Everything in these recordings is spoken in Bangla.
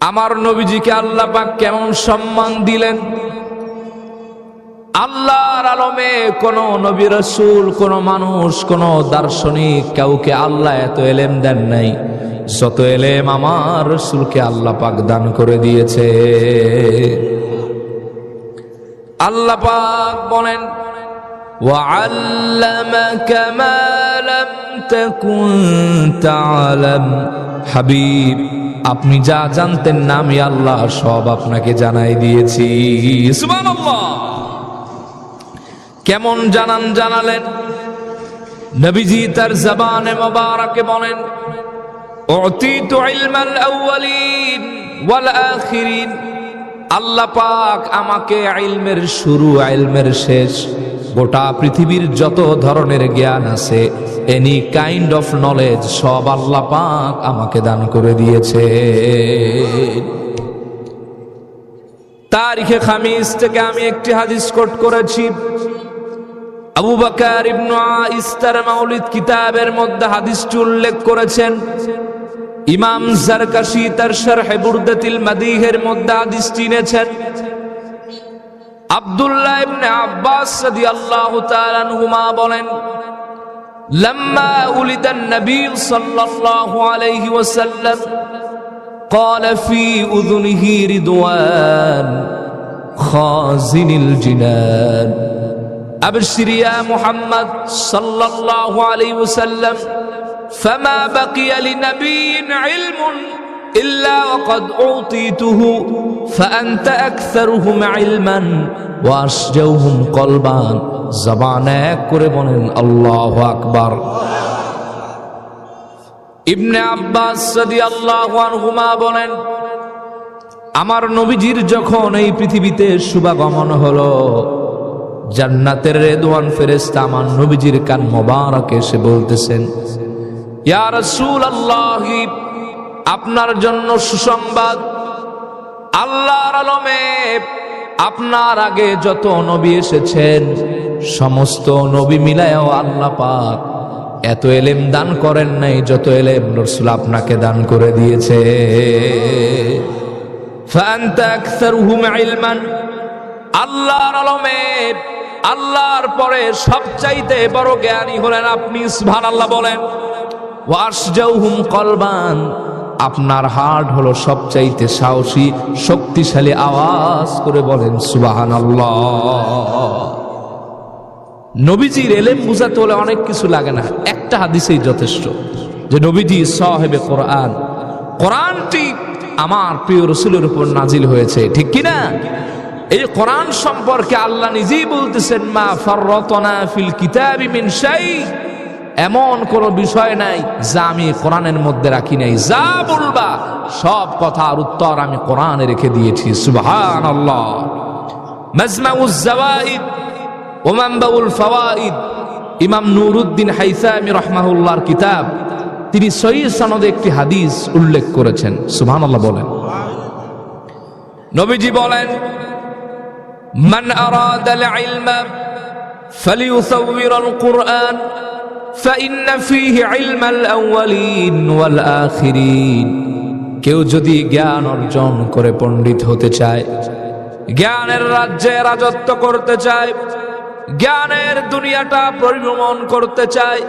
আমার নবীজিকে আল্লাহ পাক কেমন সম্মান দিলেন আল্লাহর আলমে কোন নবী রসুল কোন মানুষ কোন দার্শনিক কাউকে আল্লাহ এত এলেম দেন নাই যত এলেম আমার রসুলকে আল্লাহ পাক দান করে দিয়েছে আল্লাহ পাক বলেন وعلمك ما لم تكن تعلم হাবিব আপনি যা জানতেন না আমি আল্লাহ, সব আপনাকে জানাই দিয়েছি। কেমন জানান জানালেন? নবীজি তার জবানে মোবারকে বলেন, উতিতু ইলমাল আউয়ালিন ওয়াল আখিরিন। আল্লাহ পাক আমাকে ইলমের শুরু, ইলমের শেষ গোটা পৃথিবীর যত ধরনের জ্ঞান আছে এনি কাইন্ড অফ নলেজ সব আল্লাহ পাক আমাকে দান করে দিয়েছে। তারিখে খামিস থেকে আমি একটি হাদিস কোট করেছি। আবু বাকার ইবনু ইস্তার মাউলিদ কিতাবের মধ্যে হাদিসটি উল্লেখ করেছেন। ইমাম জারকাশি তার শারহে বুরদাতিল মাদিহের মধ্যে হাদিসটি এনেছেন। আব্দুল্লাহ ইবনে আব্বাস রাদিয়াল্লাহু তাআলা আনহুমা বলেন لما ولد النبي صلى الله عليه وسلم قال في أذنه رضوان خازن الجنان أبشر يا محمد صلى الله عليه وسلم فما بقي لنبي علم إلا وقد أعطيته فأنت أكثرهم علما وأشجوهم قلبا زبانا করে বলেন আল্লাহ আকবার ইবনে আব্বাস রাদিয়াল্লাহু আনহুমা বলেন আমার নবীজির যখন এই পৃথিবীতে শুভাগমন হলো জান্নাতের রেদওয়ান ফেরেশতা আমার নবীজির কান মোবারক এসে বলতেছেন ইয়া রাসূলুল্লাহ আপনার জন্য সুসংবাদ। আল্লাহর আলমে আপনার আগে যত নবী এসেছেন, সমস্ত নবী মিলায় আল্লাহ পাক এত এলেম দান করেন নাই যত এলেম রসুল আপনাকে দান করে দিয়েছে। আল্লাহর আলমে আল্লাহর পরে সবচাইতে বড় জ্ঞানী হলেন আপনি, সুবহানাল্লাহ বলেন। ওয়াসজাউহুম কলবান। আপনার হার্ট হলো সবচাইতে সাহসী, শক্তিশালী আওয়াজ করে বলেন, সুবহানাল্লাহ। নবীজির এলেম বুঝাতে হলে অনেক কিছু লাগে না, একটা হাদিসেই যথেষ্ট, যে নবীজি সাহেবে কোরআন, কোরআনটি আমার প্রিয় রসুলের উপর নাজিল হয়েছে, ঠিক কিনা এই কোরআন সম্পর্কে আল্লাহ নিজেই বলতেছেন, মা ফিল কিতাবি মিন শাই এমন কোন বিষয় নাই যা আমি কোরআনের মধ্যে রাখি নাই। যা বলবা, সব কথার উত্তর আমি কোরআনে রেখে দিয়েছি। সুবহান আল্লাহ মাজমাউজ্জাওয়াইদ ওমাম্বাউল ফাওয়াইদ, ইমাম নুরুদ্দিন হাইসামি রহমাহুল্লাহর কিতাব, তিনি সহি সনদে একটি হাদিস উল্লেখ করেছেন। সুবহান আল্লাহ বলেন। নবীজি বলেন, মান আরাদাল ইলমা ফালিউসাউইরাল কুরআন। فإن فيه علم الأولين والآخرين কেউ যদি জ্ঞান অর্জন করে পণ্ডিত হতে চায় জ্ঞানের রাজ্যে রাজত্ব করতে চায় জ্ঞানের দুনিয়াটা পরিভ্রমণ করতে চায়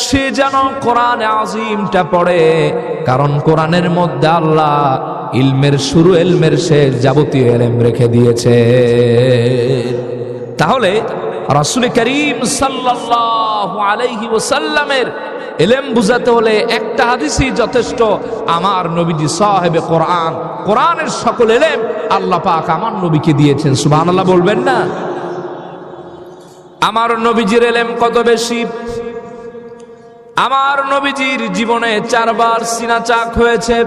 সে যেন কোরআন আজিমটা পড়ে কারণ কোরআনের মধ্যে আল্লাহ ইলমের শুরু এলমের শেষ যাবতীয় এলেম রেখে দিয়েছে তাহলে রাসুল করিম সাল্লাল্লাহু আলাইহি ওসাল্লামের এলেম বুঝাতে হলে একটা হাদিসই যথেষ্ট, আমার নবীজি সাহেবে কোরআন, কোরআনের সকল এলেম আল্লাহ পাক আমার নবীকে দিয়েছেন, সুবহানাল্লাহ বলবেন না? আমার নবীজির এলেম কত বেশি? আমার নবীজির জীবনে চারবার সিনা চাক হয়েছে।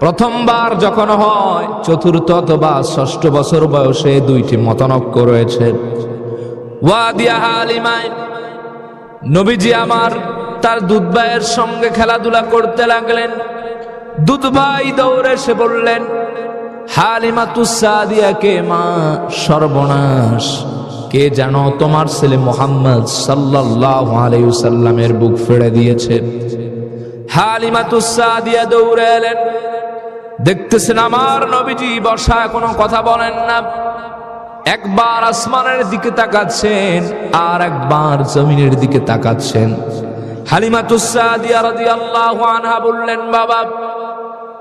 প্রথমবার যখন হয়, চতুর্থ অথবা ষষ্ঠ বছর বয়সে দুইটি মতনক্য রয়েছে। ওয়াদিয়া হালিমায় নবীজি আমার তার দুধবাইয়ের সঙ্গে খেলাধুলা করতে লাগলেন। দুধভাই দৌড়ে সে বললেন হালিমা তুসাদিয়াকে মা সর্বনাশ। কে জানো তোমার ছেলে মোহাম্মদ সাল্লাল্লাহু আলাইহি সাল্লামের বুক ফেড়ে দিয়েছে? হালিমা তুসাদিয়া দৌড়ে এলেন। দেখতেছেন আমার নবীজি বসা কোনো কথা বলেন না। একবার আসমানের দিকে তাকাচ্ছেন আর একবার জমিনের দিকে তাকাচ্ছেন। বললেন, বাবা,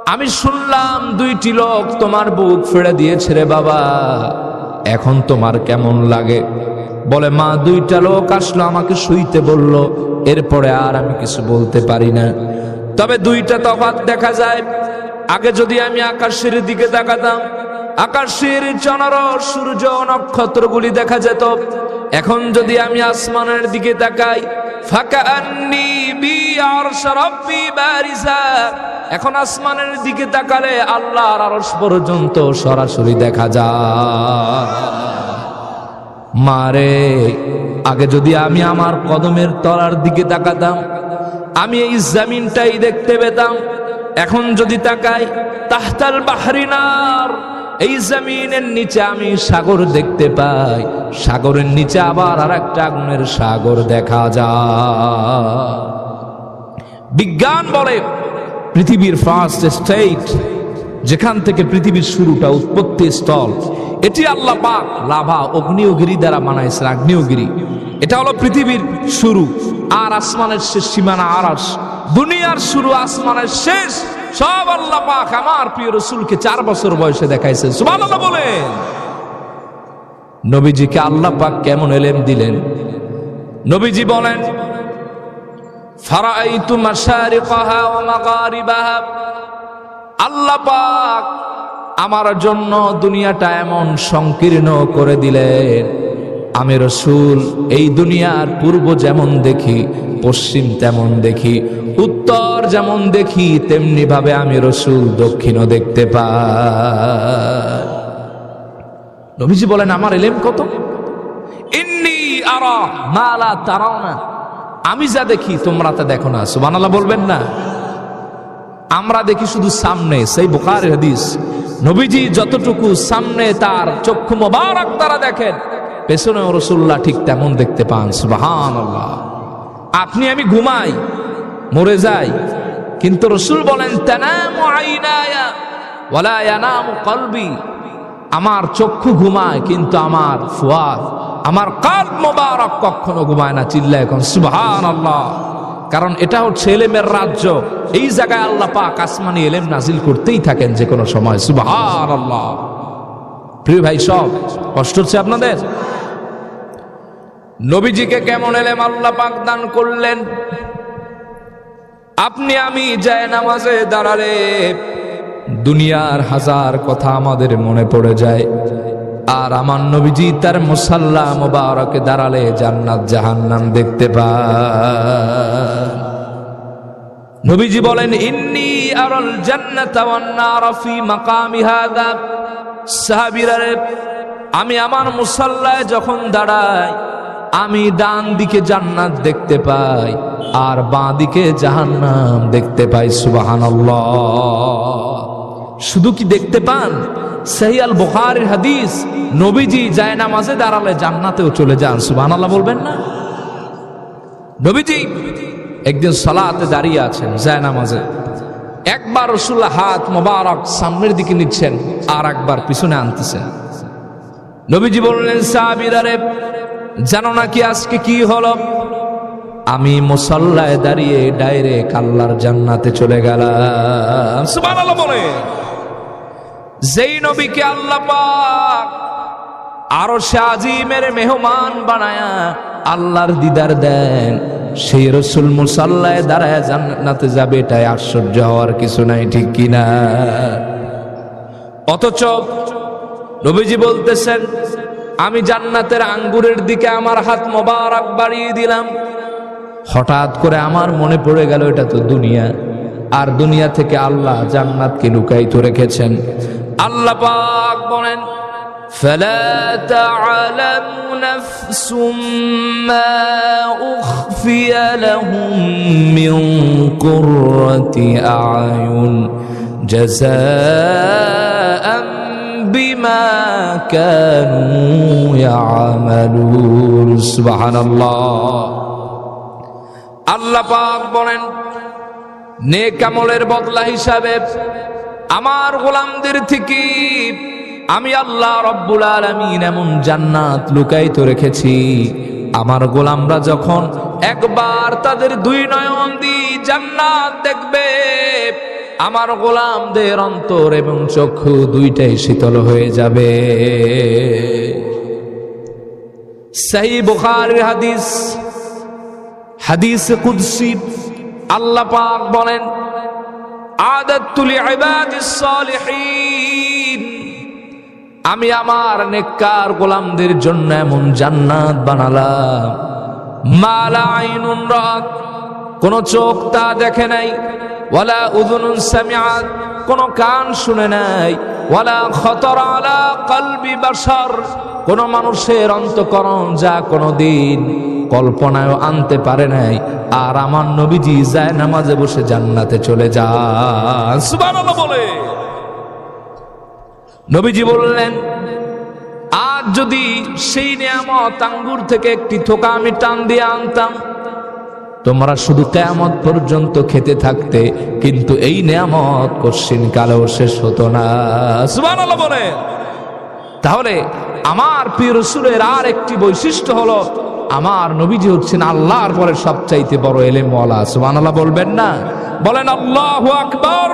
আমি শুনলাম দুইটি লোক তোমার বুক ফেড়ে দিয়েছে রে বাবা। এখন তোমার কেমন লাগে? বলে, মা, দুইটা লোক আসলো, আমাকে শুইতে বলল, এরপরে আর আমি কিছু বলতে পারি না। তবে দুইটা তফাৎ দেখা যায়। আগে যদি আমি আকাশের দিকে তাকাতাম আকাশের চনর সূর্য নক্ষত্রগুলি দেখা যেত। এখন যদি আমি আসমানের দিকে তাকাই এখন আসমানের দিকে তাকালে আল্লাহর আরশ পর্যন্ত সরাসরি দেখা যায়। মারে, আগে যদি আমি আমার কদমের তলার দিকে তাকাতাম, আমি এই জামিনটাই দেখতে পেতাম। এখন যদি তাকাই, তাহতাল বাহরিনার এই জমিনের নিচে আমি সাগর দেখতে পাই। সাগরের নিচে আবার আর একটা আগুনের সাগর দেখা যায়। বিজ্ঞান বলে, পৃথিবীর ফার্স্ট স্টেট যেখান থেকে পৃথিবীর শুরুটা উৎপত্তি স্থল, এটি আল্লাহ পাক লাভা অগ্নিয়গিরি দ্বারা বানাইছে, আগ্নেয়গিরি। এটা হলো পৃথিবীর শুরু, আর আসমানের শেষ সীমানা আরাস। দুনিয়ার শুরু, আসমানের শেষ সব আল্লাহ পাক আমার প্রিয় রসুলকে চার বছর বয়সে দেখাইছে সুবহানাল্লাহ বলেন। নবীজিকে আল্লাহ পাক কেমন এলেম দিলেন? নবীজি বলেন আল্লাহ পাক আমার জন্য দুনিয়াটা এমন সংকীর্ণ করে দিলেন। আমি রসুল, এই দুনিয়ার পূর্ব যেমন দেখি, পশ্চিম তেমন দেখি, উত্তর যেমন দেখি, তেমনি ভাবে আমি রসুল দক্ষিণও দেখতে পাই। নবীজি বলেন, আমার এলেম কত? ইন্নি মালা তারাও না আমি যা দেখি, তোমরা তা দেখো না। সুবহানাল্লাহ বলবেন না। আমরা দেখি শুধু সামনে। সেই বোকার হাদিস। নবীজি যতটুকু সামনে তার চক্ষু মোবারক তারা দেখেন পেছনে রসুল্লাহ ঠিক তেমন দেখতে পান সুবাহান আপনি, আমি ঘুমাই, মরে যাই, কিন্তু রসুল বলেন কলবি। আমার চক্ষু ঘুমায়, কিন্তু আমার ফুয়াদ, আমার কাল মোবারক কখনো ঘুমায় না চিল্লা এখন সুবহান আল্লাহ কারণ এটা হচ্ছে এলেমের রাজ্য। এই জায়গায় আল্লাহ পাক আসমানি এলেম নাজিল করতেই থাকেন যে কোনো সময় সুবহান আল্লাহ প্রিয় ভাই, সব কষ্ট হচ্ছে আপনাদের? নবীজিকে কেমন এলেম আল্লাহ পাক করলেন? আপনি আমি যায় নামাজে দাঁড়ালে দুনিয়ার হাজার কথা আমাদের মনে পড়ে যায়। আর আমার নবীজি তার মুসাল্লা মোবারকে দাঁড়ালে জান্নাত জাহান্নাম দেখতে পান। নবীজি বলেন, ইন্নি আরল জান্নাত ওয়ান নার ফি মাকামি হাদা। সাহাবীরা রে, আমি আমার মুসাল্লায় যখন দাঁড়াই আমি ডান দিকে জান্নাত দেখতে পাই আর বাঁ দিকে জাহান্নাম দেখতে পাই সুবহানাল্লাহ। শুধু কি দেখতে পান? সহিয়াল বুখারীর হাদিস নবীজি যায় নামাজে দাঁড়ালে জান্নাতেও চলে যান সুবহানাল্লাহ বলবেন না? নবীজি একদিন সালাতে দাঁড়িয়ে আছেন যায় নামাজে। একবার রসুল্লাহ হাত মোবারক সামনের দিকে নিচ্ছেন, আর একবার পিছনে আনতেছেন। নবীজি বললেন, সাহাবিরারে, জানো নাকি আজকে কি হলো? আমি মুসল্লায় দাঁড়িয়ে ডাইরেক্ট আল্লাহর জান্নাতে চলে গেলাম। বলে যেই নবীকে আল্লাহ আরও সে আজিমের মেহমান বানায়া আল্লাহর দিদার দেন সেই রসুল মুসাল্লায় দাঁড়ায় জান্নাতে যাবে, এটাই আশ্চর্য হওয়ার কিছু নাই, ঠিক কিনা? অথচ নবীজি বলতেছেন, আমি জান্নাতের আঙ্গুরের দিকে আমার হাত মোবারক বাড়িয়ে দিলাম। হঠাৎ করে আমার মনে পড়ে গেল, এটা তো দুনিয়া। আর দুনিয়া থেকে আল্লাহ জান্নাতকে লুকায়িত রেখেছেন। আল্লাহ পাক বলেন فلا تعلم نفس ما أخفي لهم من قرة أعين جزاء بما كانوا يعملون سبحان الله আল্লাহ পাক বলেন নেক আমলের বদলা হিসাবে আমার গোলামদের থেকে আমি আল্লাহ রব্বুল আলমিন এমন জান্নাত লুকায়িত রেখেছি। আমার গোলামরা যখন একবার তাদের দুই নয়ন দি জান্নাত দেখবে, আমার গোলামদের অন্তর এবং চক্ষু দুইটাই শীতল হয়ে যাবে। সেই বুখারীর হাদিস হাদিস কুদসি, আল্লাহ পাক বলেন আদাতুল ইবাদিস সালিহিন। আমি আমার নেককার গোলামদের জন্য এমন জান্নাত বানালাম। মালা আইনুন রাত কোন চোখ তা দেখে নাই, ওয়ালা উযুনুন সামিআত, কোন কান শুনে নাই, ওয়ালা খতর আলা কলবি বাশার, কোন মানুষের অন্তকরণ যা কোনো দিন কল্পনায় আনতে পারে নাই, আর আমার নবীজি যায় নামাজে বসে জান্নাতে চলে যান। সুবহানাল্লাহ বলে। নবীজি বললেন, আজ যদি সেই নিয়ামত আঙ্গুর থেকে একটি থোকা আমি টান দিয়ে আনতাম, তোমরা শুধু কেয়ামত পর্যন্ত খেতে থাকতে, কিন্তু এই নিয়ামত কশ্চিন কালেও শেষ হতো না। বলে তাহলে আমার প্রিয় রসুলের আর একটি বৈশিষ্ট্য হলো, আমার নবীজি হচ্ছেন আল্লাহর পরে সবচাইতে বড় এলেম ওয়ালা সুবহানাল্লাহ বলবেন না? বলেন, আল্লাহু আকবার!